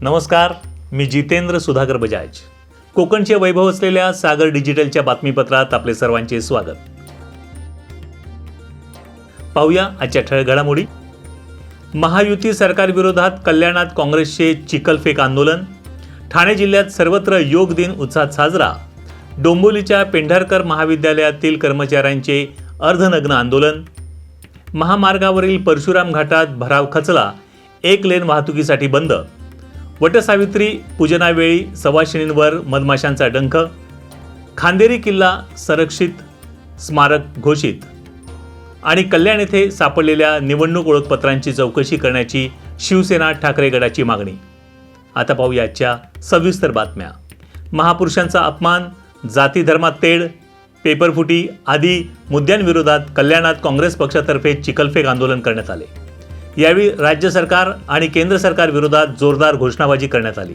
नमस्कार मी जितेंद्र सुधाकर बजाज. कोकणचे वैभव असलेल्या सागर डिजिटलच्या बातमीपत्रात आपले सर्वांचे स्वागत. पाहूया आजच्या ठळ घडामोडी. महायुती सरकारविरोधात कल्याणात काँग्रेसचे चिखलफेक आंदोलन. ठाणे जिल्ह्यात सर्वत्र योग दिन उत्साहात साजरा. डोंबोलीच्या पेंढारकर महाविद्यालयातील कर्मचाऱ्यांचे अर्धनग्न आंदोलन. महामार्गावरील परशुराम घाटात भराव खचला. एक लेन वाहतुकीसाठी बंद. वटसावित्री पूजनावेळी सवाशिणींवर मधमाशांचा डंख खांदेरी किल्ला संरक्षित स्मारक घोषित. आणि कल्याण येथे सापडलेल्या निवडणूक ओळखपत्रांची चौकशी करण्याची शिवसेना ठाकरे गटाची मागणी. आता पाहू याच्या सविस्तर बातम्या. महापुरुषांचा अपमान जाती धर्मात तेढ पेपरफुटी आदी मुद्द्यांविरोधात कल्याणात काँग्रेस पक्षातर्फे चिखलफेक आंदोलन करण्यात आले. यावेळी राज्य सरकार आणि केंद्र सरकार विरोधात जोरदार घोषणाबाजी करण्यात आली.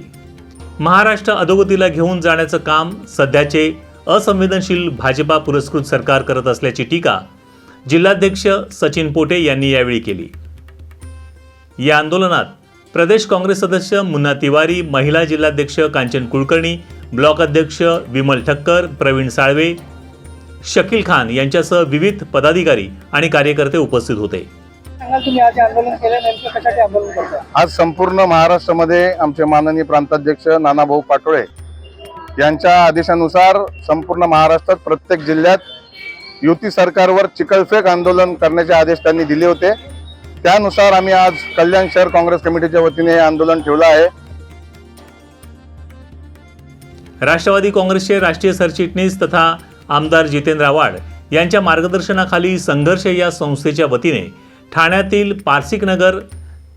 महाराष्ट्र अधोगतीला घेऊन जाण्याचं काम सध्याचे असंवेदनशील भाजपा पुरस्कृत सरकार करत असल्याची टीका जिल्हाध्यक्ष सचिन पोटे यांनी यावेळी केली. या आंदोलनात प्रदेश काँग्रेस सदस्य मुन्ना तिवारी महिला जिल्हाध्यक्ष कांचन कुलकर्णी ब्लॉक अध्यक्ष विमल ठक्कर प्रवीण साळवे शकील खान यांच्यासह विविध पदाधिकारी आणि कार्यकर्ते उपस्थित होते. सांगाल तुम्ही आज जे आंदोलन केलं नेमकं कशासाठी आंदोलन करताय? आज संपूर्ण महाराष्ट्रामध्ये आमचे माननीय प्रांताध्यक्ष नानाभाऊ पाटोळे यांच्या आदेशानुसार संपूर्ण महाराष्ट्रात प्रत्येक जिल्ह्यात युती सरकारवर चिखलफेक आंदोलन करण्याचे आदेश त्यांनी दिले होते. त्यानुसार आम्ही आज कल्याण शहर काँग्रेस कमिटीच्या वतीने हे आंदोलन ठेवलं आहे. राष्ट्रवादी काँग्रेसचे राष्ट्रीय सरचिटणीस तथा आमदार जितेंद्र आव्हाड यांच्या मार्गदर्शनाखाली संघर्ष या संस्थेच्या वतीने ठाण्यातील Parsik Nagar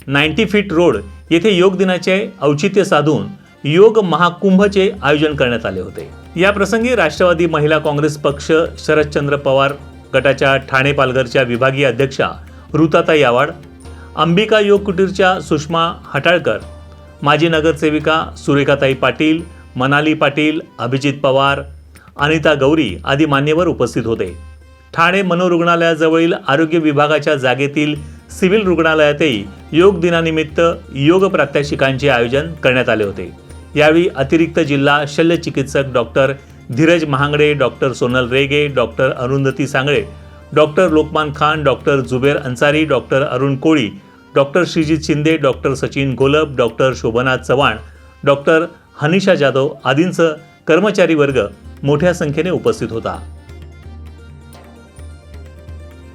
ninety feet road येथे योग दिनाचे औचित्य साधून योग महाकुंभचे आयोजन करण्यात आले होते. या प्रसंगी राष्ट्रवादी महिला काँग्रेस पक्ष शरदचंद्र पवार गटाच्या ठाणे पालघरच्या विभागीय अध्यक्षा ऋताताई आवाड अंबिका योग कुटीरच्या सुषमा हटाळकर माजी नगरसेविका सुरेखाताई पाटील मनाली पाटील अभिजित पवार अनिता गौरी आदी मान्यवर उपस्थित होते. ठाणे मनोरुग्णालयाजवळील आरोग्य विभागाच्या जागेतील सिव्हिल रुग्णालयातही योग दिनानिमित्त योग प्रात्यक्षिकांचे आयोजन करण्यात आले होते. यावेळी अतिरिक्त जिल्हा शल्यचिकित्सक doctor Dheeraj Mahangade doctor Sonal Rege doctor Arundhati Sangle doctor Lokman Khan doctor Zuber Ansari doctor Arun Koli doctor Shreejit Shinde doctor Sachin Golap doctor Shobhana Chavan doctor Hanisha Jadhav आदींसह कर्मचारी वर्ग मोठ्या संख्येने उपस्थित होता.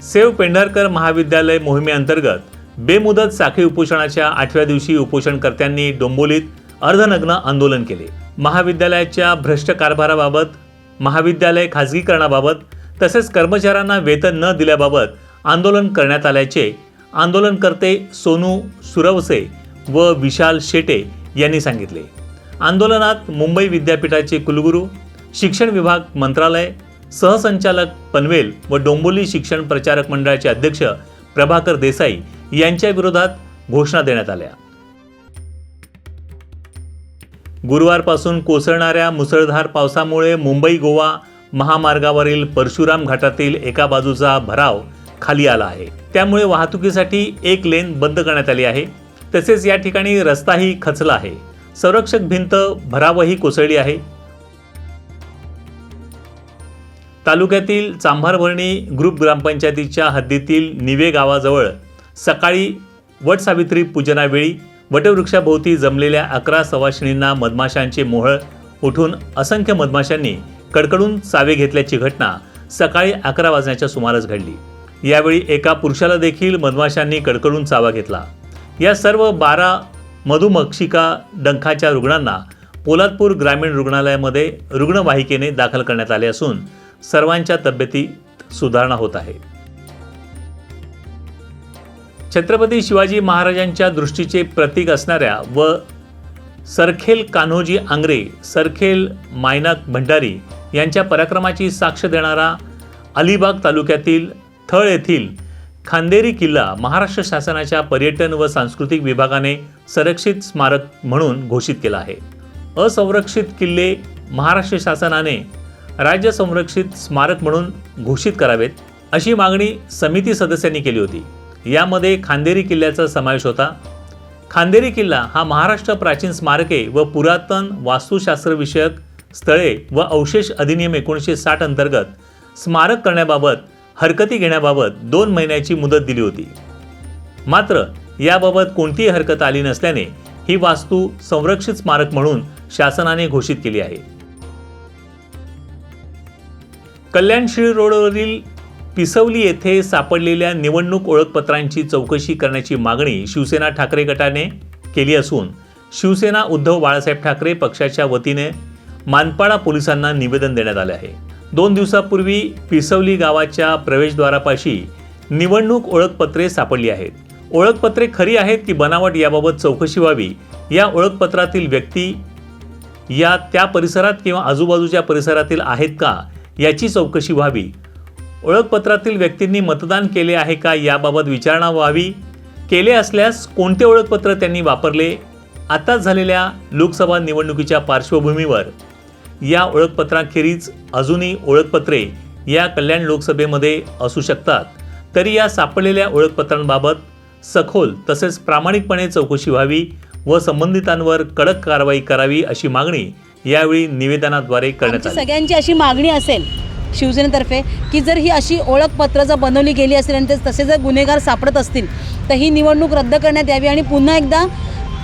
सेव पेंढारकर महाविद्यालय मोहिमेअंतर्गत बेमुदत साखळी उपोषणाच्या आठव्या दिवशी उपोषणकर्त्यांनी डोंबोलीत अर्धनग्न आंदोलन केले. महाविद्यालयाच्या भ्रष्ट कारभाराबाबत महाविद्यालय खाजगीकरणाबाबत तसेच कर्मचाऱ्यांना वेतन न दिल्याबाबत आंदोलन करण्यात आल्याचे आंदोलनकर्ते सोनू सुरवसे व विशाल शेटे यांनी सांगितले. आंदोलनात मुंबई विद्यापीठाचे कुलगुरू शिक्षण विभाग मंत्रालय सहसंचालक पनवेल व डोंबोली शिक्षण प्रचारक मंडळाचे अध्यक्ष प्रभाकर देसाई यांच्या विरोधात घोषणा देण्यात आल्या. गुरुवारपासून कोसळणाऱ्या मुसळधार पावसामुळे मुंबई गोवा महामार्गावरील परशुराम घाटातील एका बाजूचा भराव खाली आला आहे. त्यामुळे वाहतुकीसाठी एक लेन बंद करण्यात आली आहे. तसेच या ठिकाणी रस्ताही खचला आहे. संरक्षक भिंत भरावही कोसळली आहे. तालुक्यातील चांभारभरणी ग्रुप ग्रामपंचायतीच्या हद्दीतील निवे गावाजवळ सकाळी वटसावित्री पूजनावेळी वटवृक्षाभोवती जमलेल्या अकरा सवाशिणींना मधमाशांचे मोहळ उठून असंख्य मधमाशांनी कडकडून चावे घेतल्याची घटना सकाळी अकरा वाजण्याच्या सुमारास घडली. यावेळी एका पुरुषाला देखील मधमाशांनी कडकडून चावा घेतला. या सर्व बारा मधुमक्षिका डंखाच्या रुग्णांना पोलादपूर ग्रामीण रुग्णालयामध्ये रुग्णवाहिकेने दाखल करण्यात आले असून सर्वांच्या तब्येतीत सुधारणा होत आहे. छत्रपती शिवाजी महाराजांच्या दृष्टीचे प्रतीक असणाऱ्या व सरखेल कान्होजी आंग्रे सरखेल मायनाक भंडारी यांच्या पराक्रमाची साक्ष देणारा अलिबाग तालुक्यातील थळ येथील खांदेरी किल्ला महाराष्ट्र शासनाच्या पर्यटन व सांस्कृतिक विभागाने संरक्षित स्मारक म्हणून घोषित केला आहे. असंरक्षित किल्ले महाराष्ट्र शासनाने राज्य संरक्षित स्मारक म्हणून घोषित करावेत अशी मागणी समिती सदस्यांनी केली होती. यामध्ये खांदेरी किल्ल्याचा समावेश होता. खांदेरी किल्ला हा महाराष्ट्र प्राचीन स्मारके व पुरातन वास्तुशास्त्रविषयक स्थळे व अवशेष अधिनियम एकोणीसशे साठ अंतर्गत स्मारक करण्याबाबत हरकती घेण्याबाबत दोन महिन्याची मुदत दिली होती. मात्र याबाबत कोणतीही हरकत आली नसल्याने ही वास्तू संरक्षित स्मारक म्हणून शासनाने घोषित केली आहे. कल्याणशिळ रोडवरील पिसवली येथे सापडलेल्या निवडणूक ओळखपत्रांची चौकशी करण्याची मागणी शिवसेना ठाकरे गटाने केली असून शिवसेना उद्धव बाळासाहेब ठाकरे पक्षाच्या वतीने मानपाडा पोलिसांना निवेदन देण्यात आले आहे. दोन दिवसापूर्वी पिसवली गावाच्या प्रवेशद्वारापाशी निवडणूक ओळखपत्रे सापडली आहेत. ओळखपत्रे खरी आहेत की बनावट याबाबत चौकशी व्हावी या ओळखपत्रातील व्यक्ती या त्या परिसरात किंवा आजूबाजूच्या परिसरातील आहेत का याची चौकशी व्हावी. ओळखपत्रातील व्यक्तींनी मतदान केले आहे का याबाबत विचारणा व्हावी. केले असल्यास कोणते ओळखपत्र त्यांनी वापरले? आताच झालेल्या लोकसभा निवडणुकीच्या पार्श्वभूमीवर या ओळखपत्राखेरीज अजूनही ओळखपत्रे या कल्याण लोकसभेमध्ये असू शकतात. तरी या सापडलेल्या ओळखपत्रांबाबत सखोल तसेच प्रामाणिकपणे चौकशी व्हावी व संबंधितांवर कडक कारवाई करावी अशी मागणी यावेळी निवेदनाद्वारे करण्यात आली. सगळ्यांची अशी मागणी असेल शिवसेनेतर्फे की जर ही अशी ओळखपत्र जर बनवली गेली असेल आणि ते तसे जर गुन्हेगार सापडत असतील तर ही निवडणूक रद्द करण्यात यावी आणि पुन्हा एकदा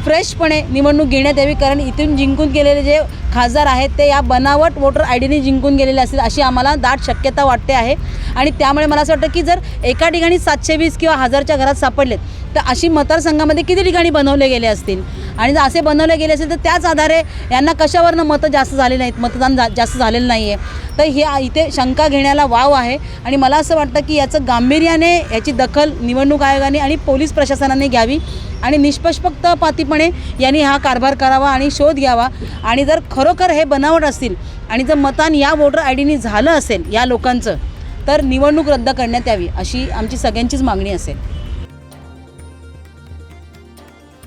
फ्रेशपणे निवडणूक घेण्यात यावी. कारण इथून जिंकून गेलेले जे खासदार आहेत ते या बनावट वोटर आय डीने जिंकून गेलेले असतील अशी आम्हाला दाट शक्यता वाटते आहे. आणि त्यामुळे मला असं वाटतं की जर एका ठिकाणी सातशे वीस किंवा हजारच्या घरात सापडलेत तर अशी मतदारसंघामध्ये किती ठिकाणी बनवले गेले असतील? आणि जर असे बनवले गेले असेल तर त्याच आधारे यांना कशावरनं मतं जास्त झाले नाहीत? मतदान जा जास्त झालेलं नाही आहे तर हे इथे शंका घेण्याला वाव आहे. आणि मला असं वाटतं की याचं गांभीर्याने याची दखल निवडणूक आयोगाने आणि पोलीस प्रशासनाने घ्यावी आणि निष्पक्षपातीपणे यांनी हा कारभार करावा आणि शोध घ्यावा. आणि जर खरोखर हे बनावट असतील आणि जर मतदान या वोटर आय डीने झालं असेल या लोकांचं तर निवडणूक रद्द करण्यात यावी अशी आमची सगळ्यांचीच मागणी असेल.